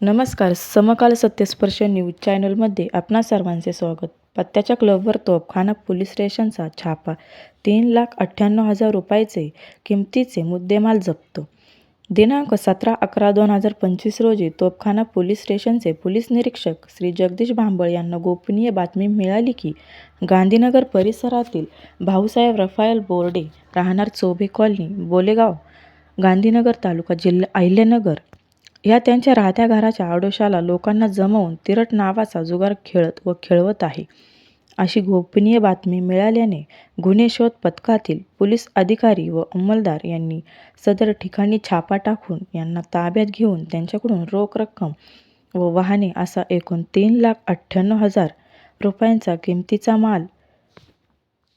नमस्कार समकाल सत्यस्पर्श न्यूज चॅनलमध्ये आपणा सर्वांचे स्वागत. पत्त्याच्या क्लबवर तोफखाना पोलीस स्टेशनचा छापा. तीन लाख अठ्ठ्याण्णव हजार रुपयाचे किमतीचे मुद्देमाल जप्त. दिनांक सतरा अकरा दोन हजार पंचवीस रोजी तोफखाना पोलीस स्टेशनचे पोलीस निरीक्षक श्री जगदीश भांबळ यांना गोपनीय बातमी मिळाली की गांधीनगर परिसरातील भाऊसाहेब रफायल बोर्डे राहणार चोभे कॉलनी बोलेगाव गांधीनगर तालुका जिल्हा अहिल्यानगर या त्यांच्या राहत्या घराच्या आडोशाला लोकांना जमवून तिरट नावाचा जुगार खेळत व खेळवत आहे. अशी गोपनीय बातमी मिळाल्याने गुन्हे शोध पथकातील पोलीस अधिकारी व अंमलदार यांनी सदर ठिकाणी छापा टाकून यांना ताब्यात घेऊन त्यांच्याकडून रोख रक्कम व वाहने असा एकूण तीन लाख अठ्ठ्याण्णव हजार रुपयांचा किमतीचा माल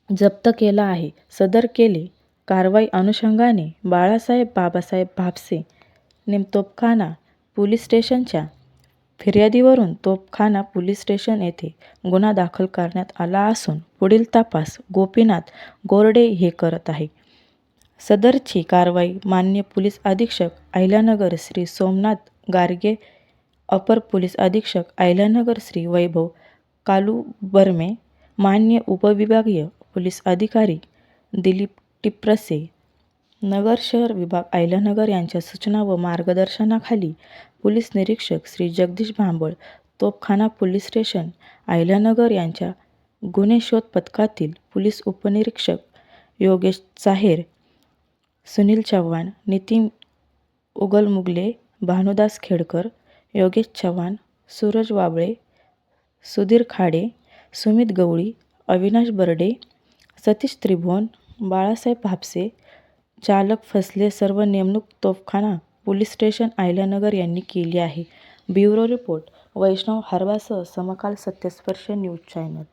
जप्त केला आहे. सदर केले कारवाई अनुषंगाने बाळासाहेब बाबासाहेब भापसे नेम तोपखाना पोलीस स्टेशनच्या फिर्यादीवरून तोपखाना पोलीस स्टेशन येथे गुन्हा दाखल करण्यात आला असून पुढील तपास गोपीनाथ गोरडे हे करत आहे. सदरची कारवाई मान्य पोलीस अधीक्षक अहिल्यानगर श्री सोमनाथ गारगे अपर पोलीस अधीक्षक अहिल्यानगर श्री वैभव कालुबर्मे मान्य उपविभागीय पोलीस अधिकारी दिलीप टिप्रसे नगर शहर विभाग आयल्यानगर यांच्या सूचना व मार्गदर्शनाखाली पोलीस निरीक्षक श्री जगदीश भांबळ तोपखाना पोलीस स्टेशन आयल्यानगर यांच्या गुन्हे शोध पथकातील पोलीस उपनिरीक्षक योगेश चाहेर सुनील चव्हाण नितीन उगलमुगले भानुदास खेडकर योगेश चव्हाण सूरज वाबळे सुधीर खाडे सुमित गवळी अविनाश बर्डे सतीश त्रिभुवन बाळासाहेब भापसे चालक फसले सर्व नेमणूक तोफखाना पोलीस स्टेशन आयल्यानगर यांनी केली आहे. ब्युरो रिपोर्ट वैष्णव हरवासह समकाल सत्यस्पर्श न्यूज चॅनल.